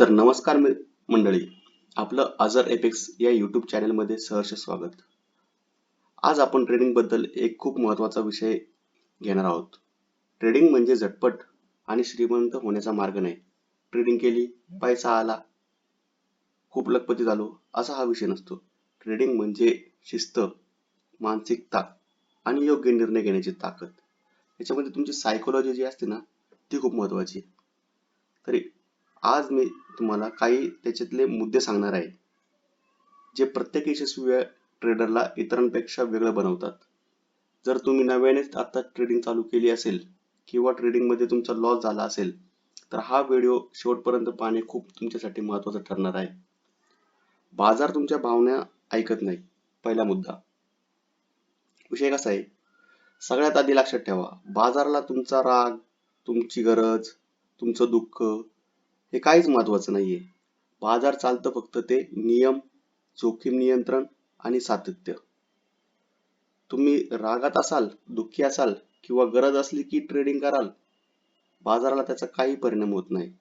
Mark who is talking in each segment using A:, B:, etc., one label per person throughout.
A: तर नमस्कार मंडळी आपलं अझर एपेक्स या यूट्यूब चॅनलमध्ये सहर्ष स्वागत. आज आपण ट्रेडिंगबद्दल एक खूप महत्त्वाचा विषय घेणार आहोत. ट्रेडिंग म्हणजे झटपट आणि श्रीमंत होण्याचा मार्ग नाही. ट्रेडिंग केली पैसा आला खूप लखपती झालो असा हा विषय नसतो. ट्रेडिंग म्हणजे शिस्त मानसिकता आणि योग्य निर्णय घेण्याची ताकद. याच्यामध्ये तुमची सायकोलॉजी जी असते ना ती खूप महत्वाची आहे. तरी आज मी तुम्हाला काही त्याच्यातले मुद्दे सांगणार आहे जे प्रत्येक यशस्वी ट्रेडरला इतरांपेक्षा वेगळं बनवतात. जर तुम्ही नव्यानेच आता ट्रेडिंग चालू केली असेल किंवा ट्रेडिंगमध्ये तुमचा लॉस झाला असेल तर हा व्हिडिओ शेवटपर्यंत पाहणे खूप तुमच्यासाठी महत्वाचं ठरणार आहे. बाजार तुमच्या भावना ऐकत नाही. पहिला मुद्दा. विषय कसा आहे? सगळ्यात आधी लक्षात ठेवा बाजाराला तुमचा राग तुमची गरज तुमचं दुःख हे काहीच महत्वाचं नाहीये. बाजार चालतं फक्त ते नियम जोखीम नियंत्रण आणि सातत्य. तुम्ही रागात असाल दुःखी असाल किंवा गरज असली की ट्रेडिंग कराल बाजाराला त्याचा काही परिणाम होत नाही.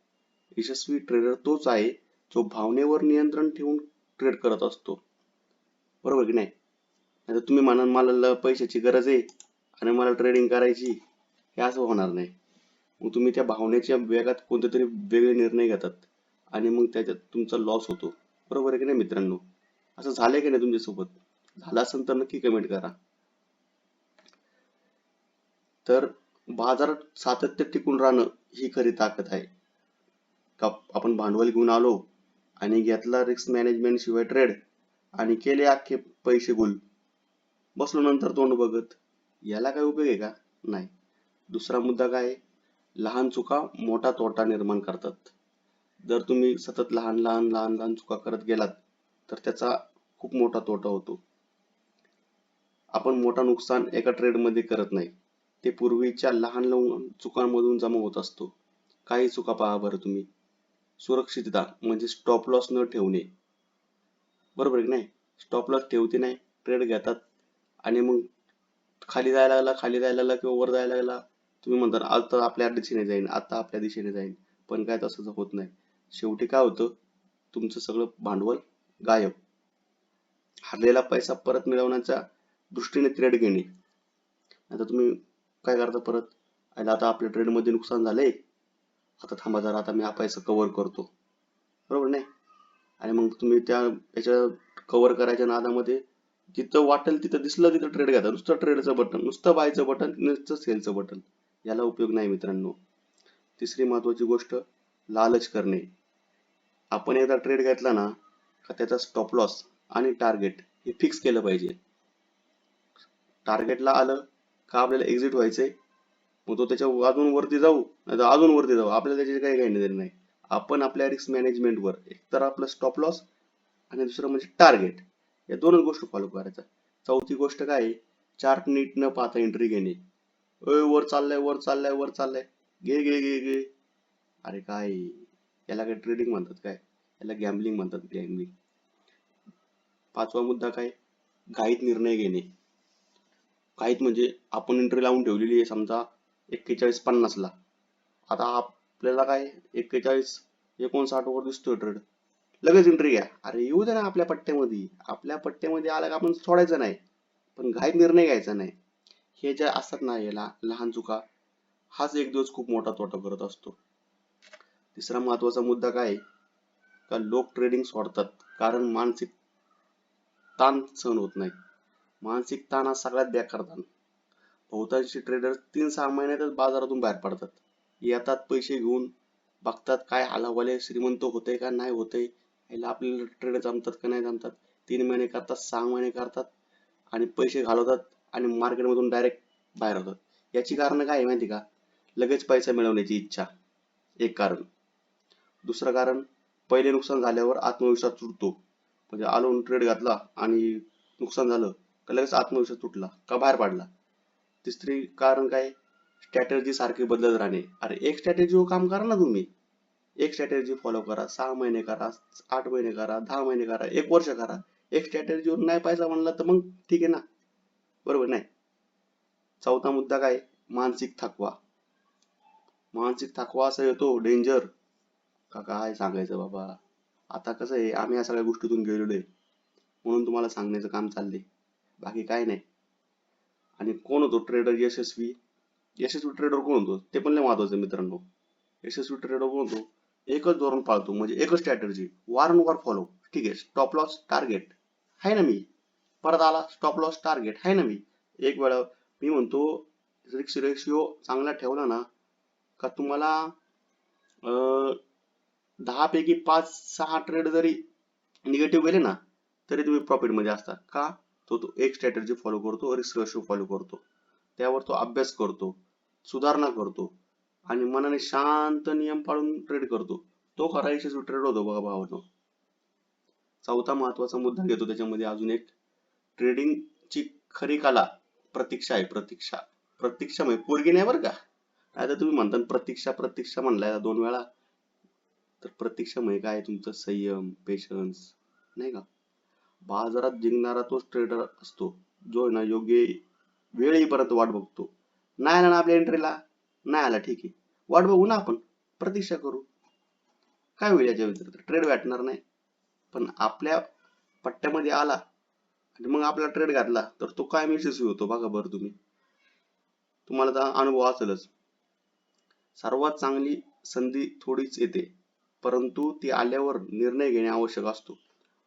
A: यशस्वी ट्रेडर तोच आहे जो भावनेवर नियंत्रण ठेवून ट्रेड करत असतो. बरोबर की नाही? नाहीतर तुम्ही म्हणाल मला ल- पैशाची गरज आहे आणि मला ट्रेडिंग करायची हे असं होणार नाही. मग तुम्ही त्या भावनेच्या वेगात कोणते तरी वेगळे निर्णय घेतात आणि मग त्याच्यात तुमचा लॉस होतो. बरोबर आहे की नाही मित्रांनो? असं झालंय की नाही तुमच्यासोबत? झालं असेल तर नक्की कमेंट करा. तर बाजारात सातत्य टिकून राहणं ही खरी ताकद आहे. का आपण भांडवल घेऊन आलो आणि घेतला रिस्क मॅनेजमेंट शिवाय ट्रेड आणि केले अख्खे पैसे गुल. बसलो नंतर तोंड बघत. याला काय उपयोग आहे का? नाही. दुसरा मुद्दा काय आहे? लहान चुका मोठा तोटा निर्माण करतात. जर तुम्ही सतत लहान लहान लहान लहान चुका करत गेलात तर त्याचा खूप मोठा तोटा होतो. आपण मोठा नुकसान एका ट्रेडमध्ये करत नाही. ते पूर्वीच्या लहान लहान चुकांमधून जमा होत असतो. काही चुका पहा बरं तुम्ही. सुरक्षितता म्हणजे स्टॉप लॉस न ठेवणे. बरोबर आहे की नाही? स्टॉप लॉस ठेवते नाही ट्रेड घेतात आणि मग खाली जायला लागला खाली जायला लागला किंवा वर जायला लागला तुम्ही म्हणता आज तर आपल्या दिशेने जाईन आता आपल्या दिशेने जाईन. पण काय तसं होत नाही. शेवटी काय होतं? तुमचं सगळं भांडवल गायब. हरलेला पैसा परत मिळवण्याच्या दृष्टीने ट्रेड घेणे आता तुम्ही काय करता परत? आणि आता आपल्या ट्रेडमध्ये नुकसान झालंय. आता थांबा जरा आता मी हा पैसा कव्हर करतो. बरोबर नाही? आणि मग तुम्ही त्या याच्या कव्हर करायच्या नादामध्ये जिथं वाटेल तिथं दिसलं तिथं ट्रेड घ्या. नुसतं ट्रेडचं बटन नुसतं बायचं बटन नुसतं सेलचं बटन याला उपयोग नाही मित्रांनो. तिसरी महत्वाची गोष्ट लालच करणे. आपण एकदा ट्रेड घेतला ना का त्याचा स्टॉप लॉस आणि टार्गेट हे फिक्स केलं पाहिजे. टार्गेटला आलं का आपल्याला एक्झिट व्हायचंय? मग तो त्याच्या अजून वरती जाऊ नाही तर अजून वरती जाऊ. आपल्याला त्याची काही काही देणं नाही. आपण आपल्या रिस्क मॅनेजमेंटवर एक तर आपलं स्टॉप लॉस आणि दुसरं म्हणजे टार्गेट या दोनच गोष्टी फॉलो करायचं चौथी गोष्ट काय आहे? चार्ट नीट न पाहता एंट्री घेणे. अय वर चाललंय वर चाललंय वर चाललंय. घे घे घे घे. अरे काय? याला काय ट्रेडिंग म्हणतात काय? याला गॅम्बलिंग म्हणतात गॅम्बलिंग पाचवा मुद्दा काय? घाईत निर्णय घेणे. घाईत म्हणजे आपण एंट्री लावून ठेवलेली आहे समजा एक्केचाळीस पन्नास ला. आता आपल्याला काय? एक्केचाळीस एकोणसाठ वर दिसतोय ट्रेड लगेच एंट्री घ्या. अरे येऊ दे ना आपल्या पट्ट्यामध्ये. आपल्या पट्ट्यामध्ये आला का आपण सोडायचं नाही. पण घाईत निर्णय घ्यायचा नाही. हे ज्या असतात ना याला लहान चुका हाच एक दिवस खूप मोठा तोटा करत असतो. तिसरा महत्त्वाचा मुद्दा काय? का लोक ट्रेडिंग सोडतात कारण मानसिक ताण सहन होत नाही. मानसिक ताण हा सगळ्यात बेकार ताण. बहुतांशी ट्रेडर तीन सहा महिन्यातच बाजारातून बाहेर पडतात. येतात पैसे घेऊन बघतात काय हालावाले श्रीमंत होते का नाही होते याला आपल्याला ट्रेड जमतात का नाही जमतात. तीन महिने करतात सहा महिने करतात आणि पैसे घालवतात. आणि मार्केटमधून डायरेक्ट बाहेर होतात याची कारण काय आहे माहिती का? लगेच पैसा मिळवण्याची इच्छा. एक कारण. दुसरं कारण पहिले नुकसान झाल्यावर आत्मविश्वास तुटतो. म्हणजे आलो ट्रेड घातला आणि नुकसान झालं का लगेच आत्मविश्वास तुटला का बाहेर पडला? तिसरी कारण काय? स्ट्रॅटर्जी सारखी बदलत राहणे. अरे एक स्ट्रॅटेजीवर काम करा ना तुम्ही. एक स्ट्रॅटेजी फॉलो करा. सहा महिने करा आठ महिने करा दहा महिने करा एक वर्ष करा. एक स्ट्रॅटेजीवर नाही पाहिजे म्हणला तर मग ठीक आहे ना? बरोबर नाही? चौथा मुद्दा काय? मानसिक थकवा. मानसिक थकवा असा येतो डेंजर का काय सांगायचं बाबा? आता कसं आहे आम्ही या सगळ्या गोष्टीतून गेलेलो आहे. म्हणून तुम्हाला सांगण्याचं काम चाललंय. बाकी काय नाही. आणि कोण होतो? ट्रेडर यशस्वी? यशस्वी ट्रेडर कोण होतो? ते पण लय महत्वाचं आहे मित्रांनो. यशस्वी ट्रेडर कोण होतो? एकच धोरण पाळतो म्हणजे एकच स्ट्रॅटर्जी वारंवार फॉलो ठीक आहे स्टॉप लॉस टार्गेट आहे ना मी? परत आला. स्टॉप लॉस टार्गेट आहे ना मी? एक वेळा मी म्हणतो रिक्स रेशिओ चांगला ठेवला ना का तुम्हाला अं, दहा पैकी पाच सहा ट्रेड जरी निगेटिव्ह गेले ना तरी तुम्ही प्रॉफिटमध्ये असता. का? तो तो एक स्ट्रॅटेजी फॉलो करतो रिस्क रेशो फॉलो करतो. त्यावर तो अभ्यास करतो सुधारणा करतो आणि मनाने शांत नियम पाळून ट्रेड करतो. तो खरा यशस्वी ट्रेड होतो बघा भावानो. चौथा महत्त्वाचा मुद्दा घेतो त्याच्यामध्ये अजून एक. ट्रेडिंगची खरी कला प्रतीक्षा आहे प्रतीक्षा. प्रतीक्षा म्हणजे पोरगी नाही बरं का? आता तुम्ही म्हणता प्रतीक्षा प्रतीक्षा म्हणलाय दोन वेळा. तर प्रतीक्षा म्हणजे काय तुमचं? संयम पेशन्स नाही का? बाजारात जिंकणारा तोच ट्रेडर असतो जो आहे ना योग्य वेळ येईपर्यंत वाट बघतो. नाही आला ना आपल्या एंट्रीला नाही आला ठीक आहे. वाट बघू ना आपण. प्रतीक्षा करू. काय होईल याच्या व्यतिरिक्त ट्रेड वाटणार नाही. पण आपल्या पट्ट्यामध्ये आला आणि मग आपला ट्रेड घातला तर तो काय यशस्वी होतो बघा बरं तुम्ही. तुम्हाला तर अनुभव असेलच. सर्वात चांगली संधी थोडीच येते परंतु ती आल्यावर निर्णय घेणे आवश्यक असतो.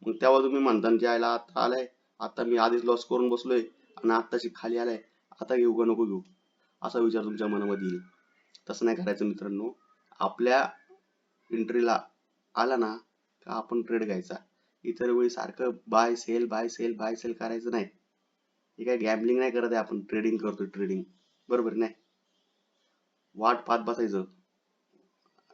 A: मग तेव्हा तुम्ही म्हणता की आयला आता आलाय आता मी आधीच लॉस करून बसलोय आणि आत्ताशी खाली आलाय आता घेऊ का नको घेऊ? असा विचार तुमच्या मनामध्ये येईल. तसं नाही करायचं मित्रांनो. आपल्या एंट्रीला आला ना का आपण ट्रेड घ्यायचा. इतर वेळी सारखं buy sell buy sell buy sell करायचं नाही. हे काय गॅम्बलिंग नाही करत आहे आपण ट्रेडिंग करतोय ट्रेडिंग बरोबर नाही? वाट पाहत बसायचं.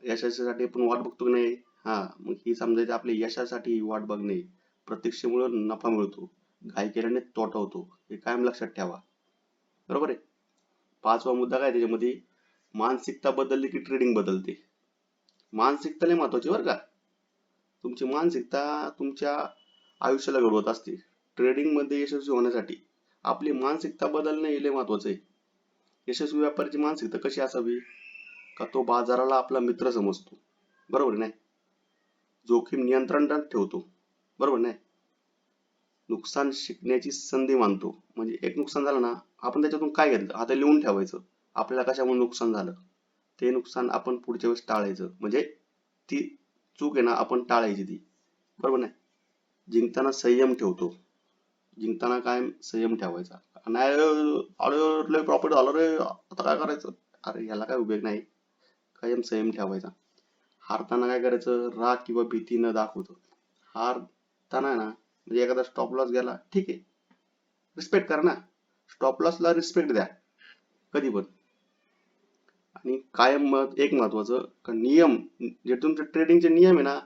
A: यशासाठी आपण वाट बघतो की नाही? हा मग ही समजायचं आपल्या यशासाठी वाट बघणे. प्रतीक्षेमुळे नफा मिळतो. घाई केल्याने तोटा होतो. हे कायम लक्षात ठेवा. बरोबर आहे? पाचवा मुद्दा काय त्याच्यामध्ये? मानसिकता बदलली की ट्रेडिंग बदलते. मानसिकता लय महत्वाची बरं का. तुमची मानसिकता तुमच्या आयुष्याला घडवत असते. ट्रेडिंगमध्ये यशस्वी होण्यासाठी आपली मानसिकता बदलणे हे लय महत्वाचं आहे. यशस्वी व्यापाऱ्याची मानसिकता कशी असावी? का तो बाजाराला आपला मित्र समजतो? बरोबर नाही जोखीम नियंत्रणात ठेवतो. बरोबर नाही? नुकसान शिकण्याची संधी मानतो. म्हणजे एक नुकसान झालं ना आपण त्याच्यातून काय घेतलं? आता लिहून ठेवायचं. आपल्याला कशामुळे नुकसान झालं? ते नुकसान आपण पुढच्या वेळेस टाळायचं. म्हणजे ती चूक आहे ना आपण टाळायची ती. बरोबर नाही? जिंकताना संयम ठेवतो. जिंकताना काय संयम ठेवायचा. नाही अरे लय प्रॉफिट झालं रे. आता काय करायचं? अरे याला काय उपयोग नाही. कायम संयम ठेवायचा. हारताना काय करायचं? राग किंवा भीती न दाखवतो. हारताना ना म्हणजे एखादा स्टॉप लॉस गेला ठीक आहे. रिस्पेक्ट करा ना. स्टॉप लॉसला रिस्पेक्ट द्या. कधी पण. आणि कायम मत एक महत्वाचं का नियम जे तुमचे ट्रेडिंगचे नियम आहे ना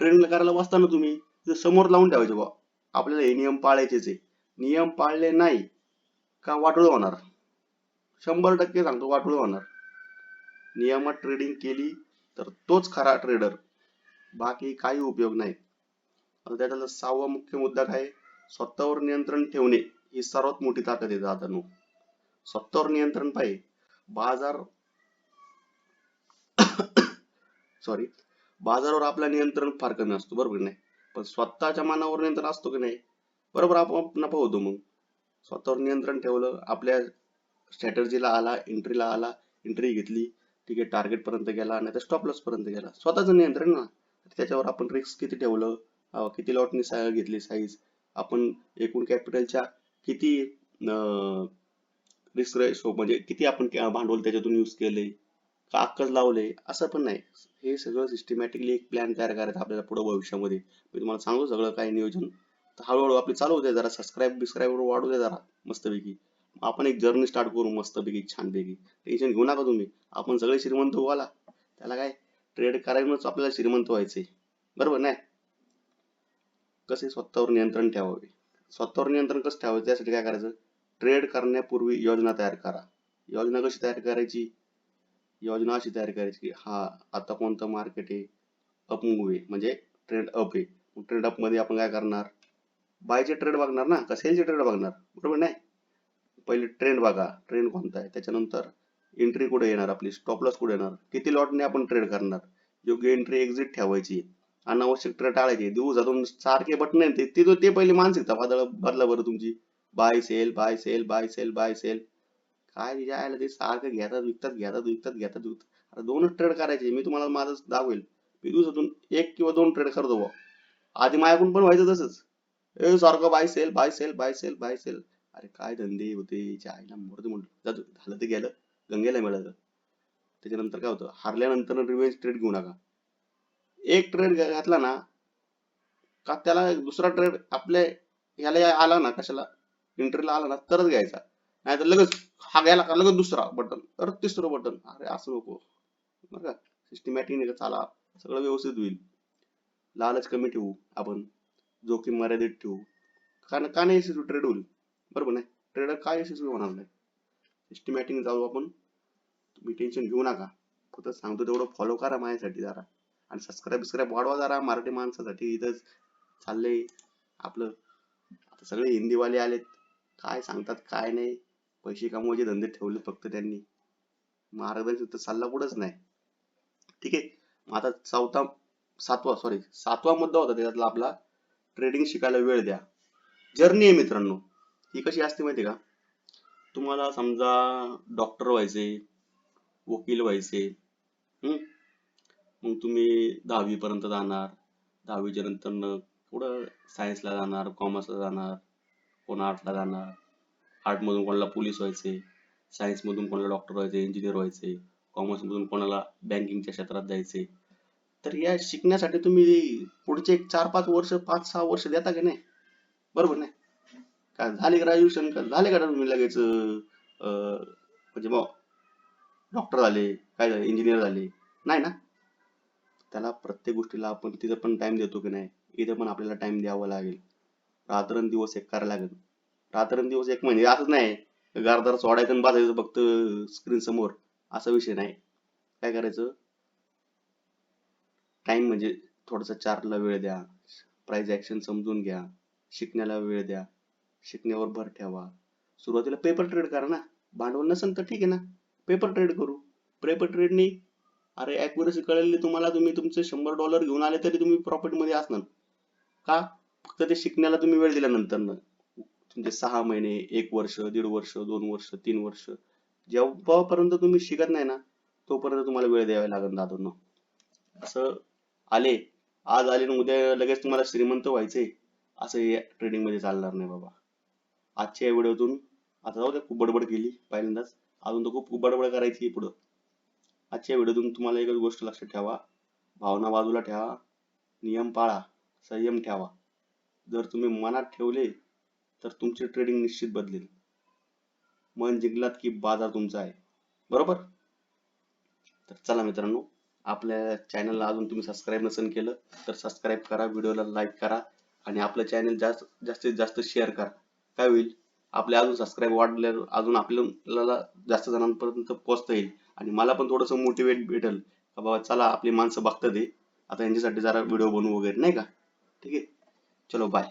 A: ट्रेडिंग करायला बसताना तुम्ही ते समोर लावून ठेवायचे बा आपल्याला हे नियम पाळायचेच आहे. नियम पाळले नाही का वाटोळ होणार? शंभर टक्के सांगतो वाटोळ होणार. नियमात ट्रेडिंग केली तर तोच खरा ट्रेडर बाकी काही उपयोग नाही आता त्याच्यातला सहावा मुख्य मुद्दा काय? स्वतःवर नियंत्रण ठेवणे ही सर्वात मोठी ताकद आहे दादानो. स्वतःवर नियंत्रण पाहिजे. बाजार सॉरी बाजारावर आपला नियंत्रण फार कमी असतो बरोबर नाही? पण स्वतःच्या मनावर नियंत्रण असतो की नाही? बरोबर आपण नफा होतो मग. स्वतःवर नियंत्रण ठेवलं आपल्या स्ट्रॅटर्जीला आला एंट्रीला आला एंट्री घेतली ठीक आहे टार्गेट पर्यंत गेला नाही तर स्टॉप लॉस पर्यंत गेला. स्वतःचं नियंत्रण ना. त्याच्यावर आपण रिस्क किती ठेवलं किती लॉटनी घेतली साईज आपण एकूण कॅपिटलच्या किती रिस्क रेशो म्हणजे किती आपण भांडवल त्याच्यातून यूज केले? का अक्कच लावले असं पण नाही. हे सगळं सिस्टमॅटिकली एक प्लॅन तयार करायचा आपल्याला पुढे भविष्यामध्ये. मी तुम्हाला सांगू सगळं काही नियोजन. तर हळूहळू आपली चालू होते जरा सबस्क्राईब बिस्क्राईब वाढू दे जरा मस्तपैकी. आपण एक जर्नी स्टार्ट करू मस्तपैकी छानपैकी. टेन्शन घेऊ नका तुम्ही. आपण सगळे श्रीमंत होऊ आला. त्याला काय? ट्रेड करायलाच आपल्याला श्रीमंत व्हायचे बरोबर नाही? कसे स्वतःवर नियंत्रण ठेवावे? स्वतःवर नियंत्रण कसं ठेवायचं? त्यासाठी काय करायचं? ट्रेड करण्यापूर्वी योजना तयार करा. योजना कशी तयार करायची? योजना अशी तयार करायची की हा आता कोणतं मार्केट आहे? अप मूव्ह आहे. म्हणजे ट्रेंड अप आहे. ट्रेंड अपमध्ये आपण काय करणार? बायचे ट्रेड बघणार ना? का सेलचे ट्रेड बघणार? बरोबर नाही? पहिले ट्रेंड बघा. ट्रेंड कोणता आहे? त्याच्यानंतर एंट्री कुठे येणार? आपली स्टॉप लॉस कुठे येणार? किती लॉटने आपण ट्रेड करणार? योग्य एंट्री एक्झिट ठेवायची. अनावश्यक ट्रेड टाळायचे. दिवसातून सारखे बटन आहेत ते- ते पहिले मानसिकता बदला बदला बरं तुमची. Buy sell buy sell buy sell buy sell काय तिच्या आयला ते सारखं घेतात विकतात घेतात विकतात घेतात विकतात. आता दोनच ट्रेड करायचे मी तुम्हाला माझं दाखवेल. मी दिवसातून एक किंवा दोन ट्रेड करतो बुवा. आधी माझ्याकडून पण व्हायचं तसंच. ए सारखं buy sell buy sell buy sell buy sell अरे काय धंदे होते आईला मोरते म्हणलं जातो झालं ते गेलं गंगेला मिळालं त्याच्यानंतर काय होतं हारल्यानंतर रिव्हेंज ट्रेड घेऊ नका. एक ट्रेड घातला ना का त्याला दुसरा ट्रेड आपल्या ह्याला आला ना कशाला? इंटरला आला ना तरच घ्यायचा. नाही तर लगेच हा घ्यायला का लगेच दुसरा बटन तर तिसरं बटन अरे असं नको. बघा का? सिस्टमॅटिक चाला. सगळं व्यवस्थित होईल. लालच कमी ठेवू आपण. जोखीम मर्यादित ठेवू. कारण का नाही यशस्वी ट्रेड होईल? बरोबर नाही? ट्रेडर काय यशस्वी होणार नाही? सिस्टमॅटिक जाऊ आपण. तुम्ही टेन्शन घेऊ नका. फक्त सांगतो तेवढं फॉलो करा माझ्यासाठी जरा. आणि सबस्क्राईब बिस्क्राईब वाढवा जरा मराठी माणसासाठी. इथंच चाललंय आपलं. आता सगळे हिंदीवाले आलेत. काय सांगतात काय नाही. पैसे कमवायचे धंदे ठेवले फक्त त्यांनी. मार्गदर्शन तर सल्ला कुठंच नाही. ठीक आहे. मग आता चौथा सातवा सॉरी सातवा मुद्दा होता त्याच्यातला आपला. ट्रेडिंग शिकायला वेळ द्या. जर्नी आहे मित्रांनो. ही कशी असते माहिती का? तुम्हाला समजा डॉक्टर व्हायचे वकील व्हायचे हम्म? मग तुम्ही दहावी पर्यंत जाणार. दहावीच्या नंतर पुढं सायन्सला जाणार कॉमर्सला जाणार कोण आर्टला जाणार. आर्ट मधून कोणाला पोलीस व्हायचे सायन्स मधून कोणाला डॉक्टर व्हायचे इंजिनियर व्हायचे कॉमर्स मधून कोणाला बँकिंगच्या क्षेत्रात जायचे. तर या शिकण्यासाठी तुम्ही पुढचे एक चार पाच वर्ष पाच सहा वर्ष देता की नाही? बरोबर नाही? का झाले ग्रॅज्युएशन का झाले का तुम्ही लगेच अं, म्हणजे मग डॉक्टर झाले काय झाले इंजिनियर झाले? नाही ना? त्याला प्रत्येक गोष्टीला आपण तिथं पण टाइम देतो की नाही? इथे पण आपल्याला टाइम द्यावा लागेल. रात्रंदिवस एक करायला लागेल. रात्रंदिवस एक म्हणजे असंच नाही. गारदार सोडायचं आणि बसायचं फक्त स्क्रीन समोर. असा विषय नाही. काय करायचं? टाइम म्हणजे थोडासा चार्टला वेळ द्या. प्राईज ऍक्शन समजून घ्या. शिकण्याला वेळ द्या. शिकण्यावर भर ठेवा. सुरुवातीला पेपर ट्रेड करा ना. भांडवल नसेल तर ठीक आहे ना. पेपर ट्रेड करू. पेपर ट्रेडनी अरे अॅक्युरेसी कळली तुम्हाला. तुम्ही तुमचे शंभर डॉलर घेऊन आले तरी तुम्ही प्रॉफिटमध्ये असणार. का? फक्त ते शिकण्याला तुम्ही वेळ दिल्यानंतर. ना तुमचे सहा महिने एक वर्ष दीड वर्ष दोन वर्ष तीन वर्ष जेव्हापर्यंत तुम्ही शिकत नाही ना तोपर्यंत तुम्हाला वेळ द्यावा लागेल दादांना. असं आले आज आले आणि उद्या लगेच तुम्हाला श्रीमंत व्हायचे असं या ट्रेडिंगमध्ये चालणार नाही बाबा. आजच्या या व्हिडिओतून आता जाऊ द्या खूप बडबड केली पहिल्यांदाच. अजून तर खूप बडबड करायची पुढं. आजच्या व्हिडिओतून तुम्हाला एकच गोष्ट लक्षात ठेवा भावना बाजूला ठेवा नियम पाळा संयम ठेवा. जर तुम्ही मनात ठेवले तर तुमचे ट्रेडिंग निश्चित बदलेल. मन जिंकलात की बाजार तुमचा आहे. बरोबर? तर चला मित्रांनो आपल्या चॅनलला अजून तुम्ही सबस्क्राईब नसेल केलं तर सबस्क्राईब करा व्हिडिओला लाईक करा आणि आपलं चॅनल जास्त जास्तीत जास्त शेअर करा. काय होईल? आपले अजून सबस्क्राईब वाढले अजून आपल्याला जास्त जणांपर्यंत पोहोचता येईल आणि मला पण थोडंसं मोटिवेट भेटेल. का बाबा चला आपली माणसं बघतात दे आता यांच्यासाठी जरा व्हिडिओ बनवू वगैरे नाही का? ठीक आहे? चलो बाय